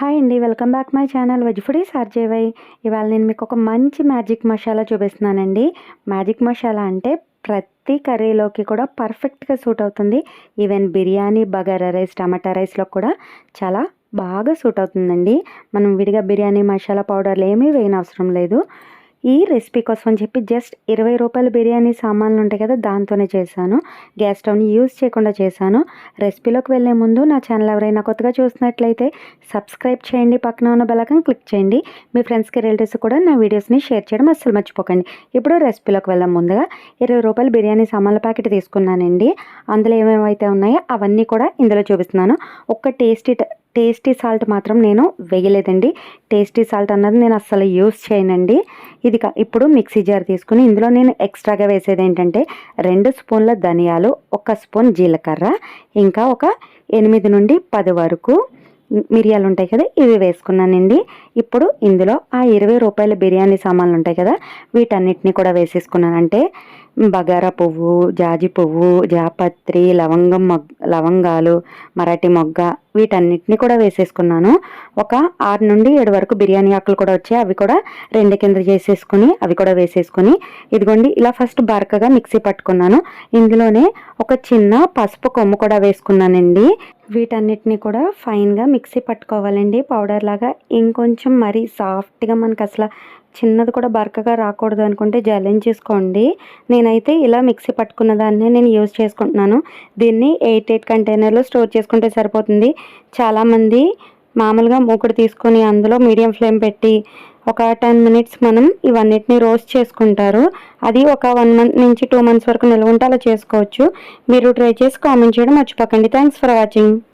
Hi అండి. Welcome back my channel veg foodies RJY ఇవాళ నేను మీకు ఒక మంచి మ్యాజిక్ మసాలా చూపిస్తున్నానండి. మ్యాజిక్ మసాలా అంటే ప్రతి కర్రీలోకి కూడా పర్ఫెక్ట్గా సూట్ అవుతుంది. ఈవెన్ బిర్యానీ బగారా రైస్ టమాటా రైస్లో కూడా చాలా బాగా సూట్ అవుతుందండి. మనం విడిగా బిర్యానీ మసాలా పౌడర్లు ఏమీ వేయనవసరం లేదు. ఈ రెసిపీ కోసం అని చెప్పి జస్ట్ ఇరవై రూపాయల బిర్యానీ సామాన్లు ఉంటాయి కదా దాంతోనే చేశాను. గ్యాస్ స్టవ్ని యూజ్ చేయకుండా చేశాను. రెసిపీలోకి వెళ్ళే ముందు నా ఛానల్ ఎవరైనా కొత్తగా చూసినట్లయితే సబ్స్క్రైబ్ చేయండి. పక్కన ఉన్న బెలకం క్లిక్ చేయండి. మీ ఫ్రెండ్స్కి రిలేటివ్స్ కూడా నా వీడియోస్ని షేర్ చేయడం అస్సలు మర్చిపోకండి. ఇప్పుడు రెసిపీలోకి వెళ్ళాం ముందుగా. ఇరవై రూపాయల బిర్యానీ సామాన్ల ప్యాకెట్ తీసుకున్నానండి. అందులో ఏమేమైతే ఉన్నాయో అవన్నీ కూడా ఇందులో చూపిస్తున్నాను. ఒక్క టేస్టీ టేస్టీ సాల్ట్ మాత్రం నేను వేయలేదండి. టేస్టీ సాల్ట్ అన్నది నేను అస్సలు యూస్ చేయనండి. ఇది ఇప్పుడు మిక్సీ జార్ తీసుకుని ఇందులో నేను ఎక్స్ట్రాగా వేసేది ఏంటంటే రెండు స్పూన్ల ధనియాలు ఒక స్పూన్ జీలకర్ర ఇంకా ఒక ఎనిమిది నుండి పది వరకు మిరియాలు ఉంటాయి కదా ఇవి వేసుకున్నానండి. ఇప్పుడు ఇందులో ఆ ఇరవై రూపాయల బిర్యానీ సామాన్లు ఉంటాయి కదా వీటన్నిటిని కూడా వేసేసుకున్నాను అంటే బగారా పువ్వు జాజి పువ్వు జాపత్రి లవంగం మొగ్ లవంగాలు మరాఠీ మొగ్గ వీటన్నిటిని కూడా వేసేసుకున్నాను. ఒక ఆరు నుండి ఏడు వరకు బిర్యానీ ఆకులు కూడా వచ్చాయి. అవి కూడా రెండు కింద చేసేసుకుని అవి కూడా వేసేసుకుని ఇదిగోండి ఇలా ఫస్ట్ బరకగా మిక్సీ పట్టుకున్నాను. ఇందులోనే ఒక చిన్న పసుపు కొమ్ము కూడా వేసుకున్నానండి. వీటన్నిటిని కూడా ఫైన్గా మిక్సీ పట్టుకోవాలండి. పౌడర్ లాగా ఇంకొంచెం మరీ సాఫ్ట్గా మనకు అసలు చిన్నది కూడా బరకగా రాకూడదు అనుకుంటే జలెన్ చేసుకోండి. నేనైతే ఇలా మిక్సీ పట్టుకున్న దాన్ని నేను యూజ్ చేసుకుంటున్నాను. దీన్ని ఎయిట్ ఎయిట్ కంటైనర్లో స్టోర్ చేసుకుంటే సరిపోతుంది. చాలామంది మామూలుగా మూకుడు తీసుకొని అందులో మీడియం ఫ్లేమ్ పెట్టి ఒక టెన్ మినిట్స్ మనం ఇవన్నిటిని రోస్ట్ చేసుకుంటారు. అది ఒక వన్ మంత్ నుంచి టూ మంత్స్ వరకు నిల్వ ఉంటే అలా చేసుకోవచ్చు. మీరు ట్రై చేసి కామెంట్ చేయడం మర్చిపోకండి. Thanks for watching